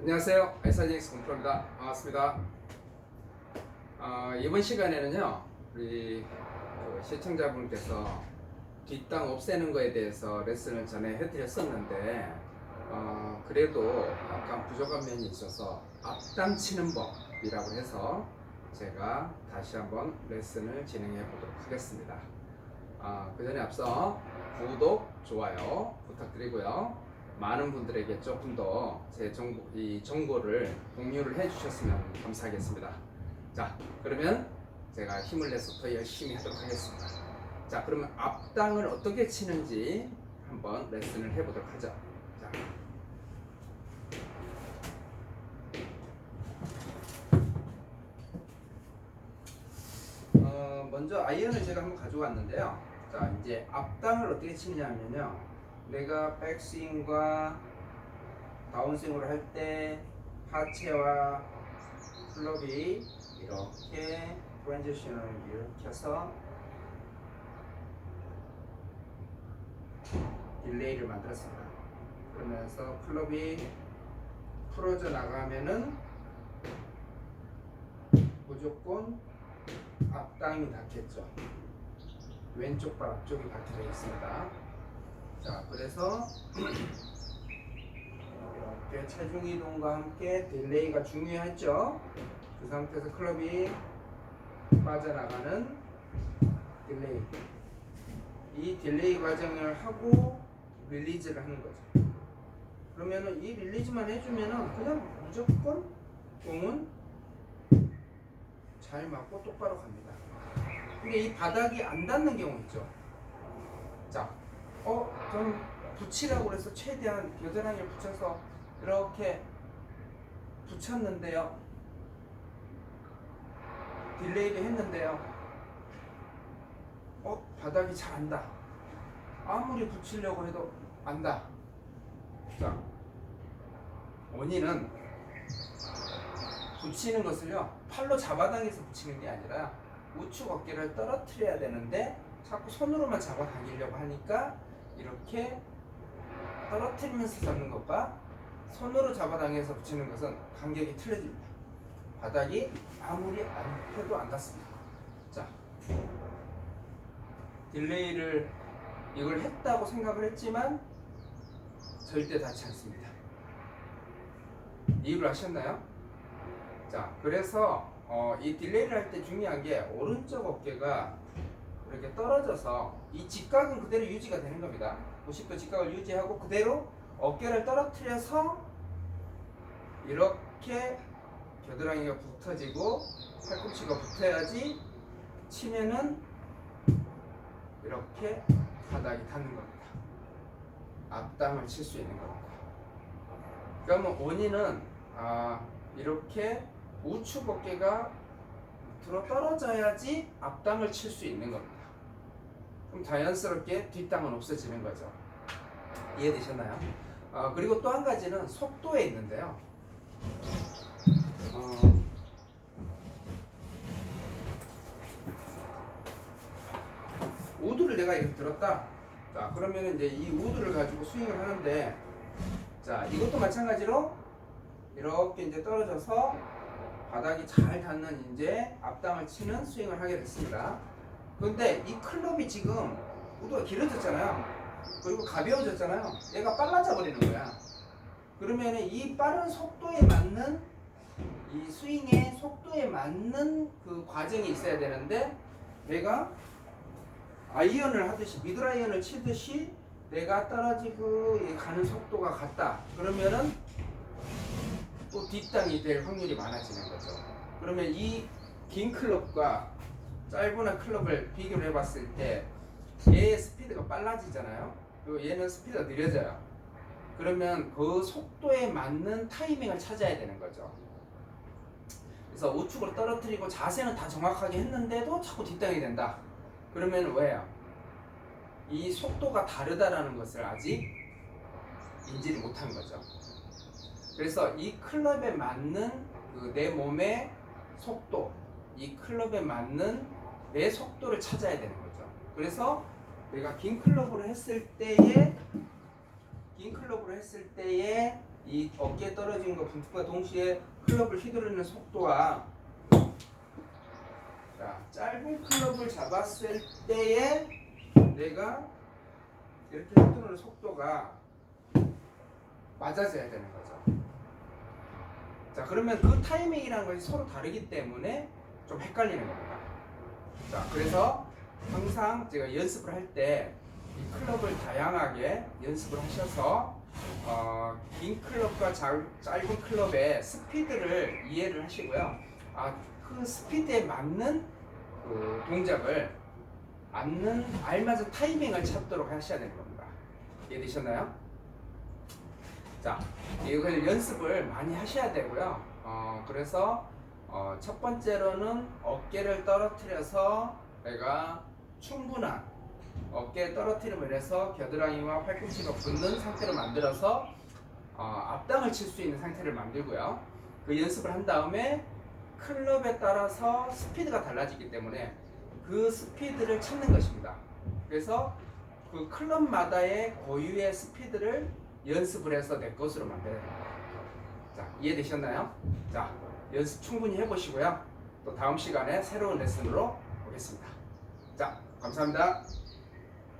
안녕하세요. 아이사직스 공프로입니다. 반갑습니다. 아, 이번 시간에는요, 우리 그 시청자분께서 뒷땅 없애는 거에 대해서 레슨을 전에 해드렸었는데, 어, 그래도 약간 부족한 면이 있어서 앞땅 치는 법이라고 해서 제가 다시 한번 레슨을 진행해 보도록 하겠습니다. 아, 그 전에 앞서 구독, 좋아요 부탁드리고요. 많은 분들에게 조금 더 제 정보, 이 정보를 공유를 해주셨으면 감사하겠습니다. 자, 그러면 제가 힘을 내서 더 열심히 하도록 하겠습니다. 자, 그러면 앞땅을 어떻게 치는지 한번 레슨을 해보도록 하죠. 자. 어, 먼저 아이언을 제가 한번 가져왔는데요. 자, 이제 앞땅을 어떻게 치느냐면요. 내가 백스윙과 다운스윙을 할 때 하체와 클럽이 이렇게 트랜지션을 일으켜서 딜레이를 만들었습니다. 그러면서 클럽이 풀어져 나가면은 무조건 앞땅이 닿겠죠. 왼쪽 발 앞쪽이 박혀져 있습니다. 자, 그래서 이렇게 체중 이동과 함께 딜레이가 중요했죠. 그 상태에서 클럽이 빠져나가는 딜레이. 이 딜레이 과정을 하고 릴리즈를 하는 거죠. 그러면은 이 릴리즈만 해주면은 그냥 무조건 공은 잘 맞고 똑바로 갑니다. 근데 이 바닥이 안 닿는 경우 있죠. 자, 어, 저는 붙이라고 그래서 최대한 겨드랑이를 붙여서 이렇게 붙였는데요. 딜레이를 했는데요. 어, 바닥이 잘 안다. 아무리 붙이려고 해도 안다. 자, 원인은 붙이는 것을요, 팔로 잡아당겨서 붙이는 게 아니라 우측 어깨를 떨어뜨려야 되는데 자꾸 손으로만 잡아당기려고 하니까 이렇게 떨어뜨리면서 잡는 것과 손으로 잡아당겨서 붙이는 것은 간격이 틀려집니다. 바닥이 아무리 안 해도 안 닿습니다. 자, 딜레이를 이걸 했다고 생각을 했지만 절대 닿지 않습니다. 이해를 하셨나요? 자, 그래서 어, 이 딜레이를 할 때 중요한 게 오른쪽 어깨가 이렇게 떨어져서 이 직각은 그대로 유지가 되는 겁니다. 90도 직각을 유지하고 그대로 어깨를 떨어뜨려서 이렇게 겨드랑이가 붙어지고 팔꿈치가 붙어야지 치면은 이렇게 바닥이 닿는 겁니다. 앞땅을 칠 수 있는 겁니다. 그러면 원인은 아, 이렇게 우측 어깨가 들어 떨어져야지 앞땅을 칠 수 있는 겁니다. 그럼 자연스럽게 뒷땅은 없어지는 거죠. 이해되셨나요? 아, 그리고 또 한 가지는 속도에 있는데요. 어, 우드를 내가 이렇게 들었다. 자, 그러면 이제 이 우드를 가지고 스윙을 하는데, 자, 이것도 마찬가지로 이렇게 이제 떨어져서 바닥이 잘 닿는 이제 앞땅을 치는 스윙을 하게 됐습니다. 근데 이 클럽이 지금 우드가 길어졌잖아요. 그리고 가벼워졌잖아요. 얘가 빨라져 버리는 거야. 그러면 이 빠른 속도에 맞는 이 스윙의 속도에 맞는 그 과정이 있어야 되는데 내가 아이언을 하듯이 미들 아이언을 치듯이 내가 떨어지고 가는 속도가 같다. 그러면은 또 뒷땅이 될 확률이 많아지는 거죠. 그러면 이 긴 클럽과 짧은 클럽을 비교를 해봤을 때 얘의 스피드가 빨라지잖아요. 그리고 얘는 스피드가 느려져요. 그러면 그 속도에 맞는 타이밍을 찾아야 되는 거죠. 그래서 우측으로 떨어뜨리고 자세는 다 정확하게 했는데도 자꾸 뒷땅이 된다. 그러면 왜요? 이 속도가 다르다라는 것을 아직 인지를 못한 거죠. 그래서 이 클럽에 맞는 그 내 몸의 속도, 이 클럽에 맞는 내 속도를 찾아야 되는 거죠. 그래서 내가 긴 클럽으로 했을 때에 긴 클럽으로 했을 때에 이 어깨에 떨어진 거 분투과 동시에 클럽을 휘두르는 속도와 자, 짧은 클럽을 잡았을 때에 내가 이렇게 휘두르는 속도가 맞아져야 되는 거죠. 자, 그러면 그 타이밍이라는 것이 서로 다르기 때문에 좀 헷갈리는 겁니다. 자, 그래서 항상 제가 연습을 할 때 이 클럽을 다양하게 연습을 하셔서 어, 긴 클럽과 잘- 짧은 클럽의 스피드를 이해를 하시고요. 아, 그 스피드에 맞는 그 동작을 맞는 알맞은 타이밍을 찾도록 하셔야 되는 겁니다. 이해되셨나요? 자, 이걸 연습을 많이 하셔야 되고요. 어, 그래서 어, 첫 번째로는 어깨를 떨어뜨려서 내가 충분한 어깨 떨어뜨림을 인해서 겨드랑이와 팔꿈치가 붙는 상태로 만들어서 어, 앞당을 칠 수 있는 상태를 만들고요. 그 연습을 한 다음에 클럽에 따라서 스피드가 달라지기 때문에 그 스피드를 찾는 것입니다. 그래서 그 클럽마다의 고유의 스피드를 연습을 해서 내 것으로 만들어야 됩니다. 자, 이해되셨나요? 자, 연습 충분히 해보시고요. 또 다음 시간에 새로운 레슨으로 오겠습니다. 자, 감사합니다.